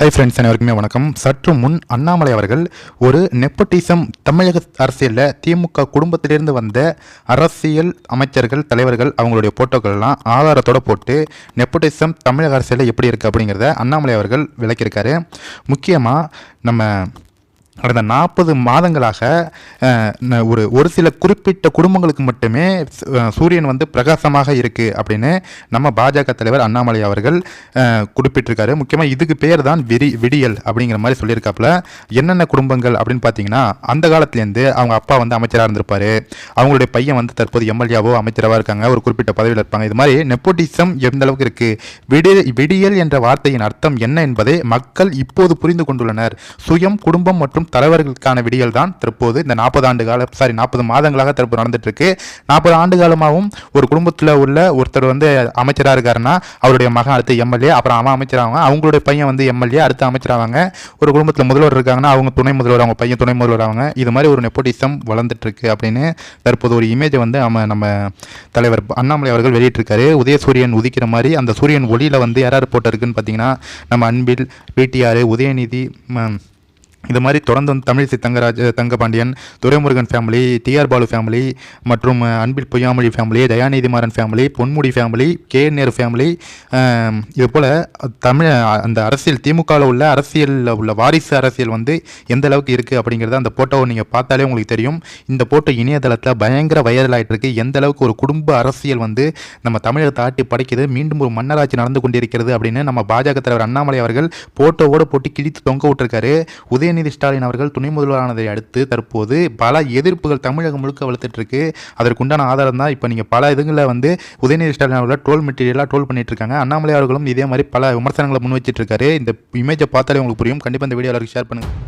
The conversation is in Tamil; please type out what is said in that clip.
ஹை ஃப்ரெண்ட்ஸ் அனைவருக்குமே வணக்கம். சற்று முன் அண்ணாமலை அவர்கள் ஒரு நெப்போட்டிசம் தமிழக அரசியலில் திமுக குடும்பத்திலிருந்து வந்த அரசியல் அமைச்சர்கள் தலைவர்கள் அவங்களுடைய போட்டோக்கள்லாம் ஆதாரத்தோடு போட்டு நெப்போட்டிசம் தமிழக அரசியலில் எப்படி இருக்குது அப்படிங்கிறத அண்ணாமலை அவர்கள் விளக்கியிருக்காரு. முக்கியமாக நம்ம கடந்த நாற்பது மாதங்களாக ந- ஒரு ஒரு சில குறிப்பிட்ட குடும்பங்களுக்கு மட்டுமே சூரியன் வந்து பிரகாசமாக இருக்குது அப்படின்னு நம்ம பாஜக தலைவர் அண்ணாமலை அவர்கள் குறிப்பிட்டிருக்காரு. முக்கியமாக இதுக்கு பேர் தான் விரி விடியல் அப்படிங்கிற மாதிரி சொல்லியிருக்காப்புல. என்னென்ன குடும்பங்கள் அப்படின்னு பார்த்தீங்கன்னா அந்த காலத்துலேருந்து அவங்க அப்பா வந்து அமைச்சராக இருந்திருப்பார். அவங்களுடைய பையன் வந்து தற்போது எம்எல்ஏவோ அமைச்சராக இருக்காங்க. ஒரு குறிப்பிட்ட பதவியில் இருப்பாங்க. இது மாதிரி நெப்போட்டிசம் எந்த அளவுக்கு இருக்குது விடி விடியல் என்ற வார்த்தையின் அர்த்தம் என்ன என்பதை மக்கள் இப்போது புரிந்து கொண்டுள்ளனர். சுயம் குடும்பம் மற்றும் தலைவர்களுக்கான விடியல் தான் தற்போது. இந்த நாற்பது ஆண்டு கால சாரி நாற்பது மாதங்களாக தற்போது நடந்துட்டு இருக்கு நாற்பது ஆண்டு காலமாகவும் ஒரு குடும்பத்தில் உள்ள ஒருத்தர் வந்து அமைச்சராக இருக்காருன்னா அவருடைய மகன் அடுத்து எம்எல்ஏ அப்புறம் அவன் அமைச்சராவாங்க. அவங்களுடைய பையன் வந்து எம்எல்ஏ அடுத்து அமைச்சராவாங்க. ஒரு குடும்பத்தில் முதல்வர் இருக்காங்கன்னா அவங்க துணை முதல்வர் அவங்க பையன் துணை முதல்வர் ஆவாங்க. இது மாதிரி ஒரு நெப்போட்டிசம் வளர்ந்துட்டு இருக்கு அப்படின்னு தற்போது ஒரு இமேஜை வந்து நம்ம நம்ம தலைவர் அண்ணாமலை அவர்கள் வெளியிட்டிருக்காரு. உதயசூரியன் உதிக்கிற மாதிரி அந்த சூரியன் ஒளியில் வந்து யாரார் போட்டிருக்குன்னு பார்த்தீங்கன்னா நம்ம அன்பில் பிடிஆர் உதயநிதி ம, இது மாதிரி தொடர்ந்து வந்து Tamilisai Thangaraj Thangapandian Duraimurugan family TR Baalu family மற்றும் Anbil Poyyamozhi family Dayanidhi Maran family Ponmudi family K Nehru family இது போல் தமிழ் அந்த அரசியல் திமுகவில் உள்ள அரசியலில் உள்ள வாரிசு அரசியல் வந்து எந்த அளவுக்கு இருக்குது அப்படிங்கிறத அந்த போட்டோவை நீங்கள் பார்த்தாலே உங்களுக்கு தெரியும். இந்த போட்டோ இணையதளத்தில் பயங்கர வைரல் ஆயிட்டு இருக்கு எந்த அளவுக்கு ஒரு குடும்ப அரசியல் வந்து நம்ம தமிழகத்தை ஆட்டி படைக்குது மீண்டும் ஒரு மன்னராட்சி நடந்து கொண்டிருக்கிறது அப்படின்னு நம்ம பாஜக தலைவர் அண்ணாமலை அவர்கள் போட்டோவோடு போட்டு கிழித்து தொங்க விட்டுருக்காரு. உதயநிதி ஸ்டாலின் அவர்கள் துணை முதல்வரானதை அடுத்து தற்போது பல எதிர்ப்புகள் தமிழகம் முழுக்க வளர்த்துட்டு இருக்கு அதற்குண்டான ஆதாரம் தான் இப்போ நீங்கள் பல இதுங்களில் வந்து உதயநிதி ஸ்டாலின் அவர்களை ட்ரோல் மெட்டீரியலாக ட்ரோல் பண்ணிட்டு இருக்காங்க அண்ணாமலை அவர்களும் இதே மாதிரி பல விமர்சனங்களை முன் வச்சிட்டு இருக்காரு இந்த இமேஜை பார்த்தாலே உங்களுக்கு புரியும். கண்டிப்பாக இந்த வீடியோ எல்லாருக்கும் ஷேர் பண்ணுங்கள்